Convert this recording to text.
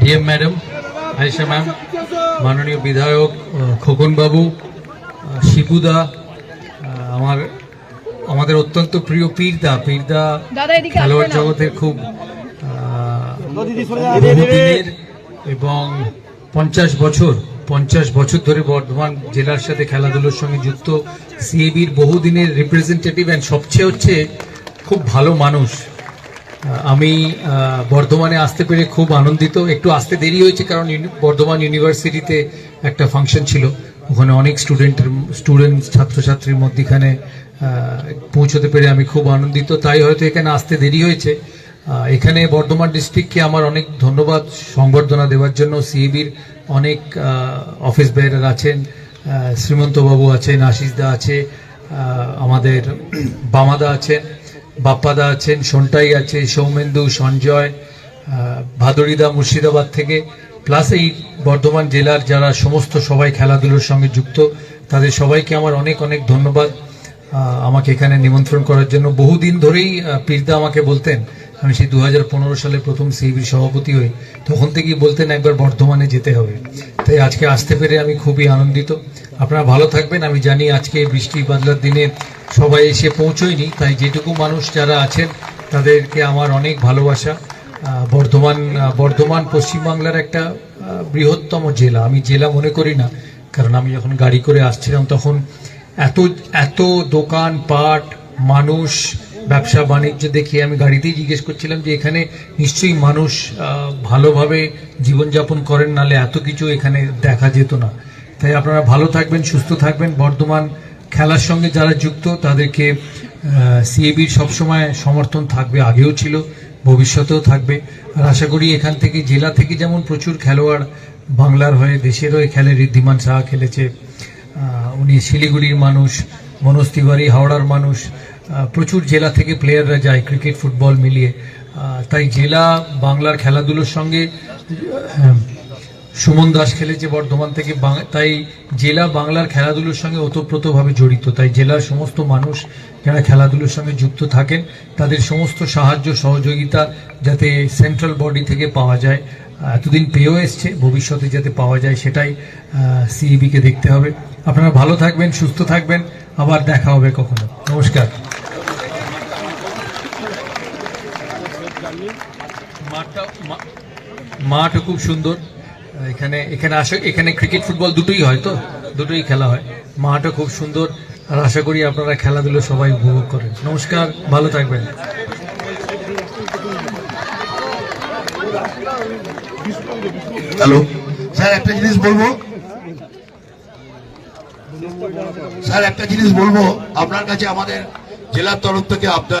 DM madam Ayesha ma'am মাননীয় বিধায়ক খোকনবাবু শিবুদা আমার আমাদের অত্যন্ত প্রিয় পীরদা পীরদা খেলোয়াড় জগতের খুব বহুদিনের এবং পঞ্চাশ বছর পঞ্চাশ বছর ধরে বর্ধমান জেলার সাথে খেলাধুলোর সঙ্গে যুক্ত সিএবির বহুদিনের রিপ্রেজেন্টেটিভ অ্যান্ড সবচেয়ে হচ্ছে খুব ভালো মানুষ। আমি বর্ধমানে আসতে পেরে খুব আনন্দিত। একটু আসতে দেরি হয়েছে কারণ বর্ধমান ইউনিভার্সিটিতে একটা ফাংশন ছিল। ওখানে অনেক স্টুডেন্টের, স্টুডেন্ট, ছাত্রছাত্রীর মধ্যেখানে পৌঁছতে পেরে আমি খুব আনন্দিত। তাই হয়তো এখানে আসতে দেরি হয়েছে। এখানে বর্ধমান ডিস্ট্রিক্টকে আমার অনেক ধন্যবাদ সংবর্ধনা দেওয়ার জন্য। সিএবির অনেক অফিস বেয়ারার আছেন শ্রীমন্তবাবু আছেন আশিসদা আছে আমাদের বামাদা আছেন বাপ্পাদা আছেন, সন্টাই আছে, সৌমেন্দু, সঞ্জয় ভাদরিদা মুর্শিদাবাদ থেকে। প্লাস এই বর্ধমান জেলার যারা সমস্ত সবাই খেলাধুলোর সঙ্গে যুক্ত, তাদের সবাইকে আমার অনেক অনেক ধন্যবাদ আমাকে এখানে নিমন্ত্রণ করার জন্য। বহুদিন ধরেই পীরদা আমাকে বলতেন, আমি সেই দু হাজার পনেরো সালে প্রথম সিবির সভাপতি হই, তখন থেকেই বলতেন একবার বর্ধমানে যেতে হবে। তাই আজকে আসতে পেরে আমি খুবই আনন্দিত। আপনারা ভালো থাকবেন, আমি জানি আজকে বৃষ্টি বাদলার দিনে সবাই এসে পৌঁছয়নি, তাই যেটুকু মানুষ যারা আছেন তাদেরকে আমার অনেক ভালোবাসা। বর্ধমান বর্ধমান পশ্চিমবাংলার একটা বৃহত্তম জেলা। আমি জেলা মনে করি না, কারণ আমি যখন গাড়ি করে আসছিলাম তখন এত এত দোকান পাট, মানুষ, ব্যবসা বাণিজ্য দেখে আমি গাড়িতেই জিজ্ঞেস করছিলাম যে এখানে নিশ্চয়ই মানুষ ভালোভাবে জীবনযাপন করেন, নালে এত কিছু এখানে দেখা যেত না। তাই আপনারা ভালো থাকবেন, সুস্থ থাকবেন। বর্ধমান খেলার সঙ্গে যারা যুক্ত, তাদেরকে সিএবির সবসময় সমর্থন থাকবে, আগেও ছিল, ভবিষ্যতেও থাকবে। আর আশা করি এখান থেকে, জেলা থেকে যেমন প্রচুর খেলোয়াড় বাংলার হয়ে দেশের হয়ে খেলে ঋদ্ধিমান সাহা খেলেছে উনি শিলিগুড়ির মানুষ, মনোজ তিওয়ারি হাওড়ার মানুষ প্রচুর জেলা থেকে প্লেয়াররা যায় ক্রিকেট ফুটবল মিলিয়ে। তাই জেলা বাংলার খেলাধুলোর সঙ্গে সুমন দাস খেলেছে বর্ধমান থেকে তাই জেলা বাংলার খেলাধুলোর সঙ্গে ওতপ্রোতভাবে জড়িত। তাই জেলার সমস্ত মানুষ যারা খেলাধুলোর সঙ্গে যুক্ত থাকেন, তাদের সমস্ত সাহায্য, সহযোগিতা যাতে সেন্ট্রাল বডি থেকে পাওয়া যায়, এতদিন পেয়েও এসছে, ভবিষ্যতে যাতে পাওয়া যায় সেটাই সিইবিকে দেখতে হবে। আপনারা ভালো থাকবেন, সুস্থ থাকবেন, আবার দেখা হবে কখনো। নমস্কার। মাঠটা মাঠও খুব সুন্দর। এখানে এখানে আসে এখানে ক্রিকেট ফুটবল দুটোই হয় তো? দুটোই খেলা হয়। মাঠও খুব সুন্দর। আর আশা করি আপনারা খেলাধুলো সবাই উপভোগ করেন। নমস্কার ভালো থাকবেন। হ্যালো। স্যার একটা জিনিস বলব? স্যার একটা জিনিস বলব? আপনার কাছে আমাদের জেলার তরফ থেকে আপনার